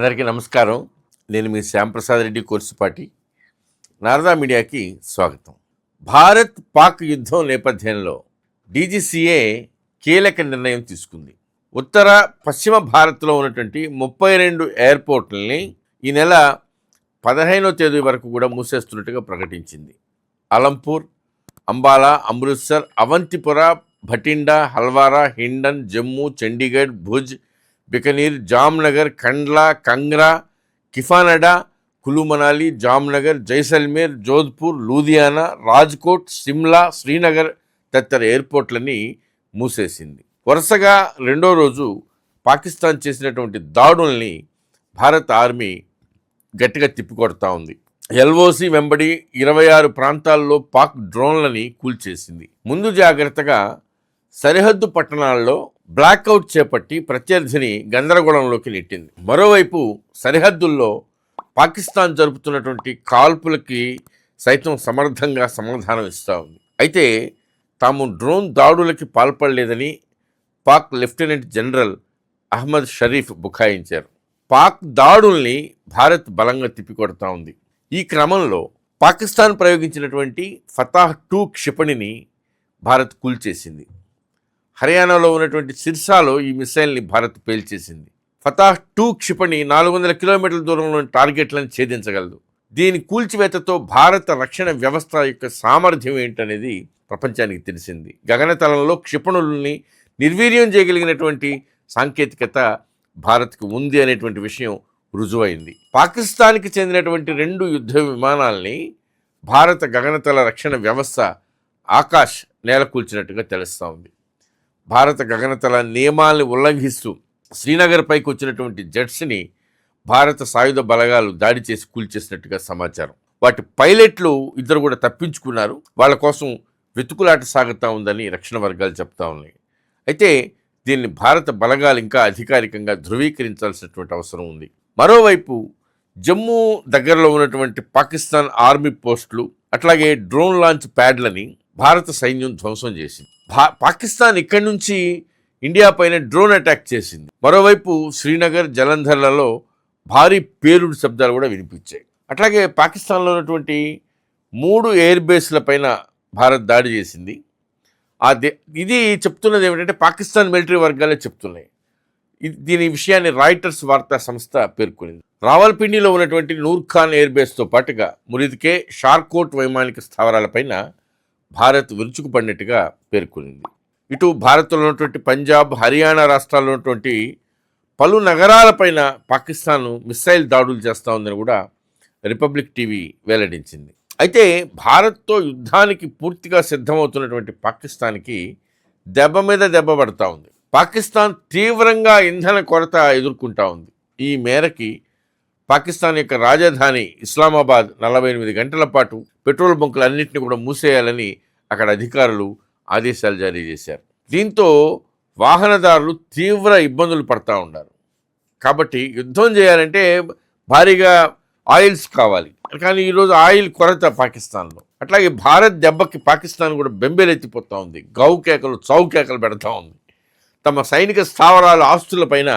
అందరికీ నమస్కారం. నేను మీ శ్యాంప్రసాద్ రెడ్డి కోర్సుపాటి. నారదా మీడియాకి స్వాగతం. భారత్ పాక్ యుద్ధం నేపథ్యంలో డీజీసీఏ కీలక నిర్ణయం తీసుకుంది. ఉత్తర పశ్చిమ భారత్లో ఉన్నటువంటి ముప్పై రెండు ఎయిర్పోర్ట్లని ఈ నెల పదహైనో తేదీ వరకు కూడా మూసేస్తున్నట్టుగా ప్రకటించింది. అలంపూర్ అంబాలా అమృత్సర్ అవంతిపుర భటిండా హల్వారా హిండన్ జమ్మూ చండీగఢ్ భుజ్ బికనీర్ జామ్నగర్ కండ్లా కంగ్రా కిఫానడా కులు మనాలి జామ్నగర్ జైసల్మేర్ జోధ్పూర్ లూధియానా రాజ్కోట్ సిమ్లా శ్రీనగర్ తదితర ఎయిర్పోర్ట్లని మూసేసింది. వరుసగా రెండో రోజు పాకిస్తాన్ చేసినటువంటి దాడుల్ని భారత ఆర్మీ గట్టిగా తిప్పికొడతా ఉంది. ఎల్ఓసి వెంబడి ఇరవై ఆరు ప్రాంతాల్లో పాక్ డ్రోన్లని కూల్చేసింది. ముందు జాగ్రత్తగా సరిహద్దు పట్టణాల్లో బ్లాక్అవుట్ చేపట్టి ప్రత్యర్థిని గందరగోళంలోకి నెట్టింది. మరోవైపు సరిహద్దుల్లో పాకిస్తాన్ జరుపుతున్నటువంటి కాల్పులకి సైతం సమర్థంగా సమాధానం ఇస్తూ ఉంది. అయితే తాము డ్రోన్ దాడులకి పాల్పడలేదని పాక్ లెఫ్టినెంట్ జనరల్ అహ్మద్ షరీఫ్ బుఖాయించారు. పాక్ దాడుల్ని భారత్ బలంగా తిప్పికొడతా ఉంది. ఈ క్రమంలో పాకిస్తాన్ ప్రయోగించినటువంటి ఫతాహ్ టూ క్షిపణిని భారత్ కూల్చేసింది. హర్యానాలో ఉన్నటువంటి సిర్సాలో ఈ మిసైల్ని భారత్ పేల్చేసింది. ఫతాహ్ టూ క్షిపణి నాలుగు వందల కిలోమీటర్ల దూరంలోని టార్గెట్లను ఛేదించగలదు. దీని కూల్చివేతతో భారత రక్షణ వ్యవస్థ యొక్క సామర్థ్యం ఏంటనేది ప్రపంచానికి తెలిసింది. గగనతలంలో క్షిపణుల్ని నిర్వీర్యం చేయగలిగినటువంటి సాంకేతికత భారత్కు ఉంది అనేటువంటి విషయం రుజువైంది. పాకిస్తాన్కి చెందినటువంటి రెండు యుద్ధ విమానాల్ని భారత గగనతల రక్షణ వ్యవస్థ ఆకాష్ నేలకూల్చినట్టుగా తెలుస్తూ ఉంది. భారత గగనతల నియమాల్ని ఉల్లంఘిస్తూ శ్రీనగర్ పైకి వచ్చినటువంటి జెట్స్ని భారత సాయుధ బలగాలు దాడి చేసి కూల్చేసినట్టుగా సమాచారం. వాటి పైలట్లు ఇద్దరు కూడా తప్పించుకున్నారు. వాళ్ళ కోసం వెతుకులాట సాగుతూ ఉందని రక్షణ వర్గాలు చెప్తా ఉన్నాయి. అయితే దీన్ని భారత బలగాలు ఇంకా అధికారికంగా ధృవీకరించాల్సినటువంటి అవసరం ఉంది. మరోవైపు జమ్మూ దగ్గరలో ఉన్నటువంటి పాకిస్తాన్ ఆర్మీ పోస్టులు అట్లాగే డ్రోన్ లాంచ్ ప్యాడ్లని భారత సైన్యం ధ్వంసం చేసింది. పాకిస్తాన్ ఇక్కడి నుంచి ఇండియా పైన డ్రోన్ అటాక్ చేసింది. మరోవైపు శ్రీనగర్ జలంధర్లలో భారీ పేరుడు శబ్దాలు కూడా వినిపించాయి. అట్లాగే పాకిస్తాన్లో ఉన్నటువంటి మూడు ఎయిర్ బేస్ల పైన భారత్ దాడి చేసింది. ఆ ఇది చెప్తున్నది ఏమిటంటే పాకిస్తాన్ మిలిటరీ వర్గాలే చెప్తున్నాయి. దీని విషయాన్ని రాయిటర్స్ వార్తా సంస్థ పేర్కొనింది. రావల్పిండిలో ఉన్నటువంటి నూర్ఖాన్ ఎయిర్ బేస్తో పాటుగా మురిదికే షార్కోట్ వైమానిక స్థావరాలపైన భారత్ విరుచుకుపడినట్టుగా పేర్కొనింది. ఇటు భారత్లో ఉన్నటువంటి పంజాబ్ హర్యానా రాష్ట్రాల్లో ఉన్నటువంటి పలు నగరాలపైన పాకిస్తాన్ మిస్సైల్ దాడులు చేస్తూ ఉందని కూడా రిపబ్లిక్ టీవీ వెల్లడించింది. అయితే భారత్తో యుద్ధానికి పూర్తిగా సిద్ధమవుతున్నటువంటి పాకిస్తాన్కి దెబ్బ మీద దెబ్బ పడతా ఉంది. పాకిస్తాన్ తీవ్రంగా ఇంధన కొరత ఎదుర్కొంటా ఉంది. ఈ మేరకి పాకిస్తాన్ యొక్క రాజధాని ఇస్లామాబాద్ నలభై ఎనిమిది గంటల పాటు పెట్రోల్ బంకులు అన్నింటినీ కూడా మూసేయాలని అక్కడ అధికారులు ఆదేశాలు జారీ చేశారు. దీంతో వాహనదారులు తీవ్ర ఇబ్బందులు పడతా ఉన్నారు. కాబట్టి యుద్ధం చేయాలంటే భారీగా ఆయిల్స్ కావాలి. కానీ ఈరోజు ఆయిల్ కొరత పాకిస్తాన్లో. అట్లాగే భారత్ దెబ్బకి పాకిస్తాన్ కూడా బెంబేలెత్తిపోతూ ఉంది. గౌ కేకలు చౌకేకలు పెడతా ఉంది. తమ సైనిక స్థావరాల ఆస్తులపైన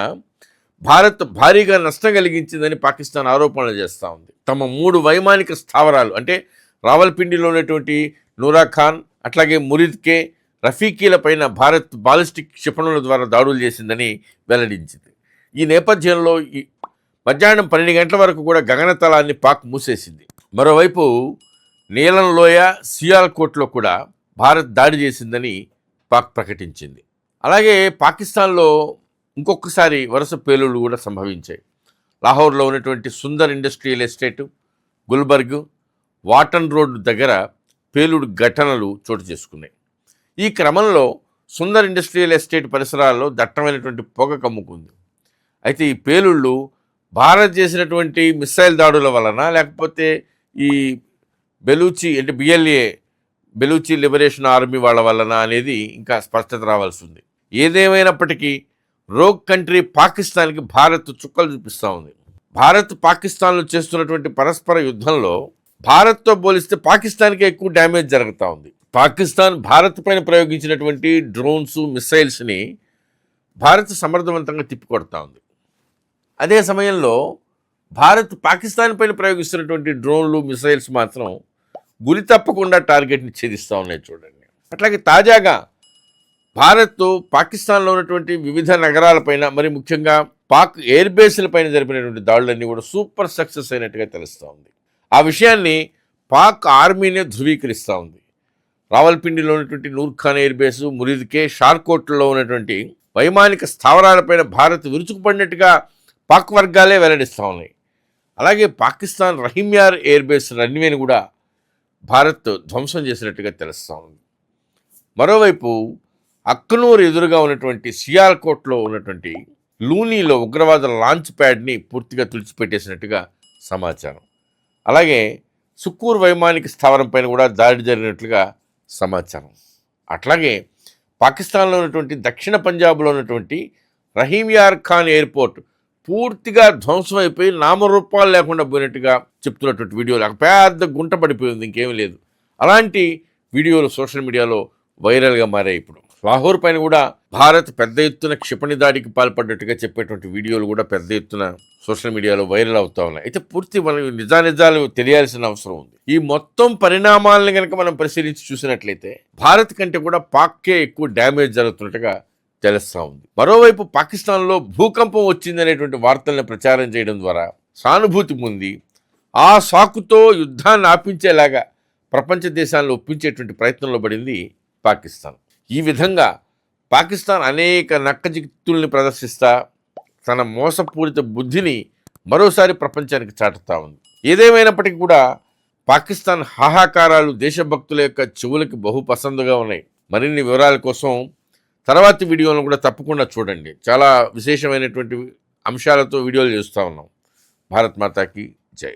భారత్ భారీగా నష్టం కలిగించిందని పాకిస్తాన్ ఆరోపణలు చేస్తూ ఉంది. తమ మూడు వైమానిక స్థావరాలు అంటే రావల్పిండిలో ఉన్నటువంటి నూరా ఖాన్ అట్లాగే మురిద్కే రఫీకీల పైన భారత్ బాలిస్టిక్ క్షిపణుల ద్వారా దాడులు చేసిందని వెల్లడించింది. ఈ నేపథ్యంలో ఈ మధ్యాహ్నం పన్నెండు గంటల వరకు కూడా గగనతలాన్ని పాక్ మూసేసింది. మరోవైపు నీలంలోయ సియాల్కోట్లో కూడా భారత్ దాడి చేసిందని పాక్ ప్రకటించింది. అలాగే పాకిస్తాన్లో ఇంకొకసారి వరుస పేలుళ్ళు కూడా సంభవించాయి. లాహోర్లో ఉన్నటువంటి Sundar industrial estate Gulberg Wharton road దగ్గర పేలుడు ఘటనలు చోటు చేసుకున్నాయి. ఈ క్రమంలో సుందర్ ఇండస్ట్రియల్ ఎస్టేట్ పరిసరాల్లో దట్టమైనటువంటి పొగ కమ్ముకుంది. అయితే ఈ పేలుళ్ళు భారత్ చేసినటువంటి మిస్సైల్ దాడుల వలన లేకపోతే ఈ బెలూచి అంటే బిఎల్ఏ బెలూచి లిబరేషన్ ఆర్మీ వాళ్ళ వలన అనేది ఇంకా స్పష్టత రావాల్సి ఉంది. ఏదేమైనప్పటికీ రోగ్ కంట్రీ పాకిస్తాన్కి భారత్ చుక్కలు చూపిస్తూ ఉంది. భారత్ పాకిస్తాన్లో చేస్తున్నటువంటి పరస్పర యుద్ధంలో భారత్తో పోలిస్తే పాకిస్తాన్కి ఎక్కువ డ్యామేజ్ జరుగుతూ ఉంది. పాకిస్తాన్ భారత్ పైన ప్రయోగించినటువంటి డ్రోన్స్ మిసైల్స్ని భారత్ సమర్థవంతంగా తిప్పికొడతా ఉంది. అదే సమయంలో భారత్ పాకిస్తాన్ పైన ప్రయోగిస్తున్నటువంటి డ్రోన్లు మిసైల్స్ మాత్రం గురి తప్పకుండా టార్గెట్ని ఛేదిస్తూ ఉన్నాయి చూడండి. అట్లాగే తాజాగా భారత్ పాకిస్తాన్లో ఉన్నటువంటి వివిధ నగరాలపైన మరి ముఖ్యంగా పాక్ ఎయిర్ బేస్లపైన జరిపినటువంటి దాడులన్నీ కూడా సూపర్ సక్సెస్ అయినట్టుగా తెలుస్తూ ఉంది. ఆ విషయాన్ని పాక్ ఆర్మీనే ధృవీకరిస్తూ ఉంది. రావల్పిండిలో ఉన్నటువంటి నూర్ఖాన్ ఎయిర్ బేసు మురిద్కే షార్కోట్లో ఉన్నటువంటి వైమానిక స్థావరాలపైన భారత్ విరుచుకుపడినట్టుగా పాక్ వర్గాలే వెల్లడిస్తూ ఉన్నాయి. అలాగే పాకిస్తాన్ రహీమ్యార్ ఎయిర్ బేస్ రన్వేని కూడా భారత్ ధ్వంసం చేసినట్టుగా తెలుస్తూ ఉంది. మరోవైపు అక్కనూరు ఎదురుగా ఉన్నటువంటి సియాల్కోట్లో ఉన్నటువంటి లూనీలో ఉగ్రవాద లాంచ్ ప్యాడ్ని పూర్తిగా తుడిచిపెట్టేసినట్టుగా సమాచారం. అలాగే సుక్కూర్ వైమానిక స్థావరం పైన కూడా దాడి జరిగినట్లుగా సమాచారం. అట్లాగే పాకిస్తాన్లో ఉన్నటువంటి దక్షిణ పంజాబ్లో ఉన్నటువంటి రహీమియార్ ఖాన్ ఎయిర్పోర్ట్ పూర్తిగా ధ్వంసం అయిపోయి నామరూపాలు లేకుండా పోయినట్టుగా చెప్తున్నటువంటి వీడియోలు ఒక పెద్ద గుంట పడిపోయింది ఇంకేమీ లేదు. అలాంటి వీడియోలు సోషల్ మీడియాలో వైరల్గా మారాయి ఇప్పుడు. లాహోర్ పైన కూడా భారత్ పెద్ద ఎత్తున క్షిపణి దాడికి పాల్పడ్డట్టుగా చెప్పేటువంటి వీడియోలు కూడా పెద్ద ఎత్తున సోషల్ మీడియాలో వైరల్ అవుతా ఉన్నాయి. అయితే పూర్తి మనం నిజానిజాలు తెలియాల్సిన అవసరం ఉంది. ఈ మొత్తం పరిణామాలను కనుక మనం పరిశీలించి చూసినట్లయితే భారత్ కంటే కూడా పాక్కే ఎక్కువ డ్యామేజ్ జరుగుతున్నట్టుగా తెలుస్తూ ఉంది. మరోవైపు పాకిస్తాన్లో భూకంపం వచ్చిందనేటువంటి వార్తలను ప్రచారం చేయడం ద్వారా సానుభూతి పొంది ఆ సాకుతో యుద్ధాన్ని ఆపించేలాగా ప్రపంచ దేశాలను ఒప్పించేటువంటి ప్రయత్నంలో పడింది పాకిస్తాన్. ఈ విధంగా పాకిస్తాన్ అనేక నక్కజిత్తుల్ని ప్రదర్శిస్తా తన మోసపూరిత బుద్ధిని మరోసారి ప్రపంచానికి చాటుతా ఉంది. ఏదేమైనప్పటికీ కూడా పాకిస్తాన్ హాహాకారాలు దేశభక్తుల యొక్క చెవులకి బహు పసందుగా ఉన్నాయి. మరిన్ని వివరాల కోసం తర్వాతి వీడియోలను కూడా తప్పకుండా చూడండి. చాలా విశేషమైనటువంటి అంశాలతో వీడియోలు చేస్తూ ఉన్నాం. భారత్ మాతాకి జై.